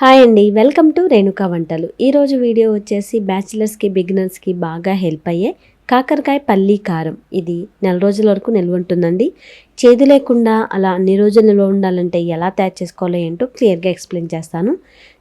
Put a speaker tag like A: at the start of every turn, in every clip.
A: Hi అండి welcome to Renuka వంటలు. ఈరోజు వీడియో వచ్చేసి బ్యాచిలర్స్కి బిగినర్స్కి బాగా హెల్ప్ అయ్యే కాకరకాయ పల్లీ కారం. ఇది నెల రోజుల వరకు నిల్వ ఉంటుందండి. చేదు లేకుండా అలా అన్ని రోజులు నిల్వ ఉండాలంటే ఎలా తయారు చేసుకోవాలో ఏంటో క్లియర్గా ఎక్స్ప్లెయిన్ చేస్తాను.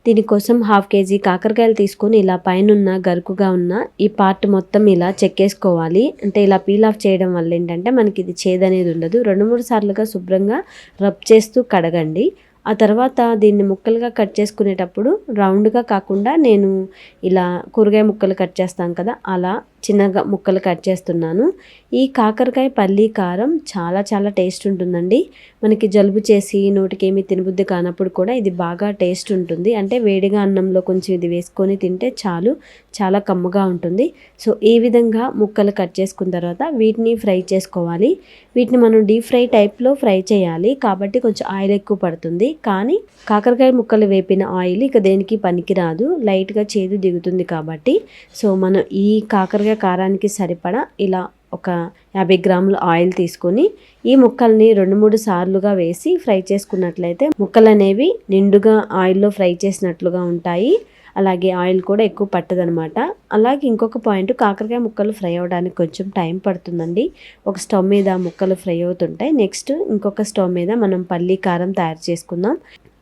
A: దీనికోసం హాఫ్ కేజీ కాకరకాయలు తీసుకొని ఇలా పైన ఉన్న గరుకుగా ఉన్న ఈ పార్ట్ మొత్తం ఇలా చెక్కేసుకోవాలి అంటే ఇలా పీల్ ఆఫ్ చేయడం వల్ల ఏంటంటే మనకి ఇది చేదు అనేది ఉండదు. రెండు మూడు సార్లుగా శుభ్రంగా రబ్ చేస్తూ కడగండి. ఆ తర్వాత దీన్ని ముక్కలుగా కట్ చేసుకునేటప్పుడు రౌండ్గా కాకుండా నేను ఇలా కూరగాయ ముక్కలు కట్ చేస్తాం కదా అలా చిన్నగా ముక్కలు కట్ చేస్తున్నాను. ఈ కాకరకాయ పల్లీ కారం చాలా చాలా టేస్ట్ ఉంటుందండి. మనకి జలుబు చేసి నోటికి తినబుద్ధి కానప్పుడు కూడా ఇది బాగా టేస్ట్ ఉంటుంది. అంటే వేడిగా అన్నంలో కొంచెం ఇది వేసుకొని తింటే చాలు చాలా కమ్మగా ఉంటుంది. సో ఈ విధంగా ముక్కలు కట్ చేసుకున్న తర్వాత వీటిని ఫ్రై చేసుకోవాలి. వీటిని మనం డీప్ ఫ్రై టైప్లో ఫ్రై చేయాలి. కాబట్టి కొంచెం ఆయిల్ ఎక్కువ పడుతుంది. కానీ కాకరకాయ ముక్కలు వేపిన ఆయిల్ ఇక దేనికి పనికిరాదు. లైట్గా చేదు దిగుతుంది కాబట్టి. సో మనం ఈ కాకరకాయ కారానికి సరిపడా ఇలా ఒక యాభై గ్రాముల ఆయిల్ తీసుకొని ఈ ముక్కల్ని రెండు మూడు సార్లుగా వేసి ఫ్రై చేసుకున్నట్లయితే ముక్కలు అనేవి నిండుగా ఆయిల్లో ఫ్రై చేసినట్లుగా ఉంటాయి. అలాగే ఆయిల్ కూడా ఎక్కువ పట్టదనమాట. అలాగే ఇంకొక పాయింట్ కాకరకాయ ముక్కలు ఫ్రై అవ్వడానికి కొంచెం టైం పడుతుందండి. ఒక స్టవ్ మీద ముక్కలు ఫ్రై అవుతుంటాయి. నెక్స్ట్ ఇంకొక స్టవ్ మీద మనం పల్లీ కారం తయారు చేసుకుందాం.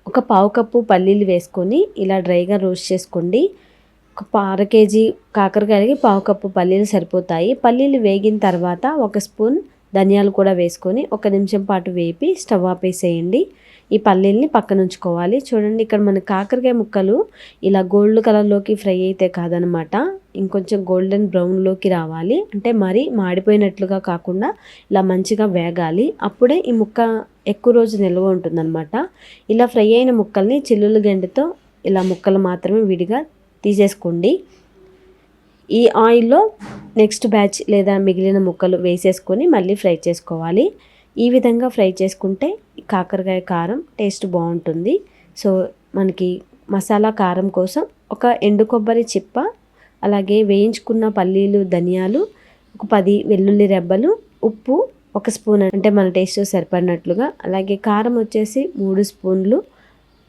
A: ఒక పావు కప్పు పల్లీలు వేసుకొని ఇలా డ్రైగా రోస్ట్ చేసుకోండి. ఒక అర కేజీ కాకరకాయలకి పావు కప్పు పల్లీలు సరిపోతాయి. పల్లీలు వేగిన తర్వాత ఒక స్పూన్ ధనియాలు కూడా వేసుకొని ఒక నిమిషం పాటు వేపి స్టవ్ ఆపేసేయండి. ఈ పల్లీల్ని పక్కన ఉంచుకోవాలి. చూడండి ఇక్కడ మన కాకరకాయ ముక్కలు ఇలా గోల్డ్ కలర్లోకి ఫ్రై అయితే కాదనమాట. ఇంకొంచెం గోల్డెన్ బ్రౌన్లోకి రావాలి. అంటే మరీ మాడిపోయినట్లుగా కాకుండా ఇలా మంచిగా వేగాలి. అప్పుడే ఈ ముక్క ఎక్కువ రోజు నిల్వ ఉంటుందన్నమాట ఇలా ఫ్రై అయిన ముక్కల్ని చిల్లుల గండితో ఇలా ముక్కలు మాత్రమే విడిగా తీసేసుకోండి. ఈ ఆయిల్లో నెక్స్ట్ బ్యాచ్ లేదా మిగిలిన ముక్కలు వేసేసుకొని మళ్ళీ ఫ్రై చేసుకోవాలి. ఈ విధంగా ఫ్రై చేసుకుంటే కాకరకాయ కారం టేస్ట్ బాగుంటుంది. సో మనకి మసాలా కారం కోసం ఒక ఎండు కొబ్బరి చిప్ప అలాగే వేయించుకున్న పల్లీలు ధనియాలు ఒక పది వెల్లుల్లి రెబ్బలు ఉప్పు ఒక స్పూన్ అంటే మన టేస్ట్ సరిపడినట్లుగా అలాగే కారం వచ్చేసి మూడు స్పూన్లు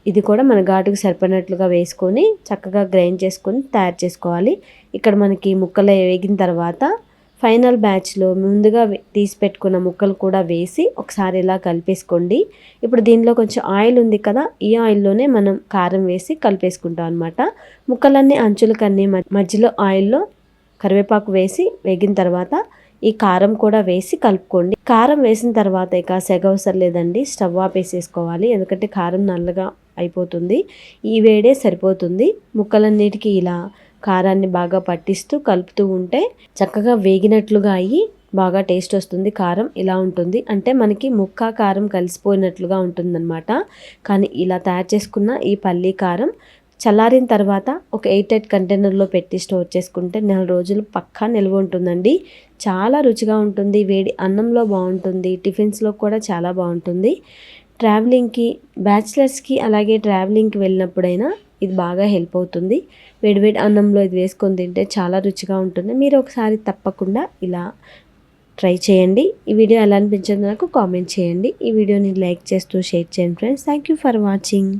A: ఇది కూడా మన ఘాటుకు సరిపడినట్లుగా వేసుకొని చక్కగా గ్రైండ్ చేసుకొని తయారు చేసుకోవాలి. ఇక్కడ మనకి ముక్కలు వేగిన తర్వాత ఫైనల్ బ్యాచ్లో ముందుగా తీసి పెట్టుకున్న ముక్కలు కూడా వేసి ఒకసారి ఇలా కలిపేసుకోండి. ఇప్పుడు దీనిలో కొంచెం ఆయిల్ ఉంది కదా ఈ ఆయిల్లోనే మనం కారం వేసి కలిపేసుకుంటాం అనమాట ముక్కలన్నీ అంచులకన్నీ మధ్యలో ఆయిల్లో కరివేపాకు వేసి వేగిన తర్వాత ఈ కారం కూడా వేసి కలుపుకోండి. కారం వేసిన తర్వాత ఇక సెగ అవసరం లేదండి స్టవ్ ఆపేసేసుకోవాలి. ఎందుకంటే కారం నల్లగా అయిపోతుంది. ఈ వేడే సరిపోతుంది. ముక్కలన్నిటికీ ఇలా కారాన్ని బాగా పట్టిస్తూ కలుపుతూ ఉంటే చక్కగా వేగినట్లుగా అయ్యి బాగా టేస్ట్ వస్తుంది. కారం ఇలా ఉంటుంది. అంటే మనకి ముక్క కారం కలిసిపోయినట్లుగా ఉంటుందన్నమాట. కానీ ఇలా తయారు చేసుకున్న ఈ పల్లీ కారం చల్లారిన తర్వాత ఒక ఎయిట్ ఎయిట్ కంటైనర్లో పెట్టి స్టోర్ చేసుకుంటే నెల రోజులు పక్కా నిల్వ ఉంటుందండి. చాలా రుచిగా ఉంటుంది. వేడి అన్నంలో బాగుంటుంది. టిఫిన్స్లో కూడా చాలా బాగుంటుంది. ట్రావెలింగ్కి బ్యాచిలర్స్కి అలాగే ట్రావెలింగ్కి వెళ్ళినప్పుడైనా ఇది బాగా హెల్ప్ అవుతుంది. వేడివేడి అన్నంలో ఇది వేసుకొని తింటే చాలా రుచిగా ఉంటుంది. మీరు ఒకసారి తప్పకుండా ఇలా ట్రై చేయండి. ఈ వీడియో ఎలా అనిపించిందో నాకు కామెంట్ చేయండి. ఈ వీడియోని లైక్ చేస్తూ షేర్ చేయండి friends. Thank you for watching.